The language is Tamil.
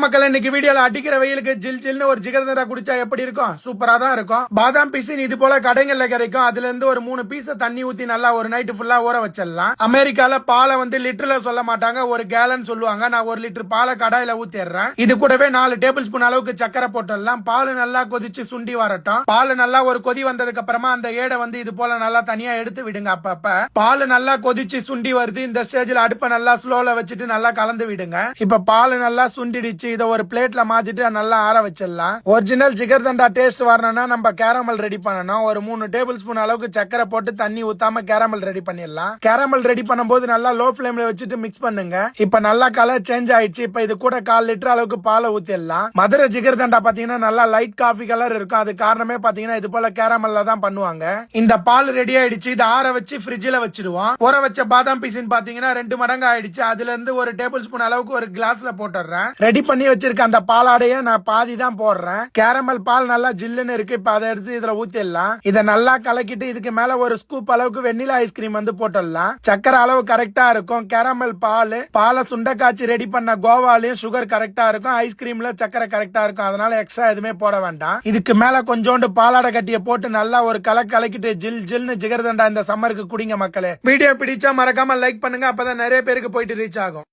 மக்கள் இன்னைக்கு வீடியோல அடிக்கிற வெயிலுக்கு ஜில் ஜில்னு ஒரு ஜிகர்தண்டா குடிச்சா எப்படி இருக்கும்? சூப்பரா தான் இருக்கும். பாதாம் பிசின் இது போல கடைகள்ல கிடைக்கும். அதுல இருந்து ஒரு மூணு பீஸ தண்ணி ஊத்தி நல்லா ஒரு நைட்டு ஃபுல்லா ஊற வச்சிடலாம். அமெரிக்கால பாலை வந்து லிட்டர்ல சொல்ல மாட்டாங்க. ஒரு கேலன் சொல்லுவாங்க. நான் ஒரு லிட்டர் பாலை கடாயில ஊத்திடுறேன். இது கூடவே நாலு டேபிள் ஸ்பூன் அளவுக்கு சக்கரை போட்டுடலாம். பால் நல்லா கொதிச்சு சுண்டி வரட்டும். பால் நல்லா ஒரு கொதி வந்ததுக்கு அப்புறமா அந்த ஏடை வந்து இது போல நல்லா தனியா எடுத்து விடுங்க அப்பப்ப. பால் நல்லா கொதிச்சு சுண்டி வருது. இந்த ஸ்டேஜ்ல அடுப்பை நல்லா ஸ்லோல வச்சுட்டு நல்லா கலந்து விடுங்க. இப்ப பால் நல்லா சுண்டிடுச்சு. இதை ஒரு பிளேட்ல மாத்திட்டு நல்லா ஆற வச்சிடலாம். ஒரிஜினல் ஜிகர்தண்டா டேஸ்ட் வரணும்னா நம்ம கேரமல் ரெடி பண்ணணும். ஒரு மூணு டேபிள் ஸ்பூன் அளவுக்கு சக்கரை போட்டு தண்ணி ஊத்தாம கேரமல் ரெடி பண்ணிடலாம். கேரமல் ரெடி பண்ணும்போது நல்லா லோ ஃபிளேம்ல வச்சுட்டு மிக்ஸ் பண்ணுங்க. இப்ப நல்லா கலர் சேஞ்ச் ஆயிடுச்சு. இப்ப இது கூட கால் லிட்டர் அளவுக்கு பாலை ஊத்திடலாம். மதுரை ஜிகர் தண்டா பாத்தீங்கன்னா நல்லா லைட் காஃபி கலர் இருக்கும். அது காரணமே பாத்தீங்கன்னா இது போல கேரமல்ல தான் பண்ணுவாங்க. இந்த பால் ரெடி ஆயிடுச்சு. இதை ஆற வச்சு ஃப்ரிட்ஜ்ல வச்சிருவோம் ஊற வச்ச பாதாம் பீசின் பாத்தீங்கன்னா ரெண்டு மடங்கு ஆயிடுச்சு அதுல இருந்து ஒரு டேபிள் ஸ்பூன் அளவுக்கு ஒரு கிளாஸ்ல போட்டுறேன் ரெடி பண்ணி வச்சிருக்க அந்த பாலாடைய நான் பாதி தான் போடுறேன். கேரமல் பால் நல்லா ஜில்லுன்னு இருக்கு. இப்ப அதை எடுத்து இதுல ஊத்திடலாம். இதை நல்லா கலக்கிட்டு இதுக்கு மேல ஒரு ஸ்கூப் அளவுக்கு வெண்ணிலா ஐஸ்கிரீம் வந்து போட்டுடலாம். சக்கரை அளவு கரெக்டா இருக்கும். கேரமல் பால் பாலை சுண்ட காய்ச்சி ரெடி பண்ண கோவாலையும் சுகர் கரெக்டா இருக்கும். ஐஸ்கிரீம்ல சக்கரை கரெக்டா இருக்கும். அதனால எக்ஸ்ட்ரா எதுவுமே போட வேண்டாம். இதுக்கு மேல கொஞ்சோண்டு பாலாடை கட்டிய போட்டு நல்லா ஒரு கலக்க கலக்கிட்டு ஜில் ஜில்னு ஜிகர்தண்டா இந்த சம்மருக்கு குடிங்க மக்களே. வீடியோ பிடிச்சா மறக்காம லைக் பண்ணுங்க. அப்பதான் நிறைய பேருக்கு போயிட்டு ரீச் ஆகும்.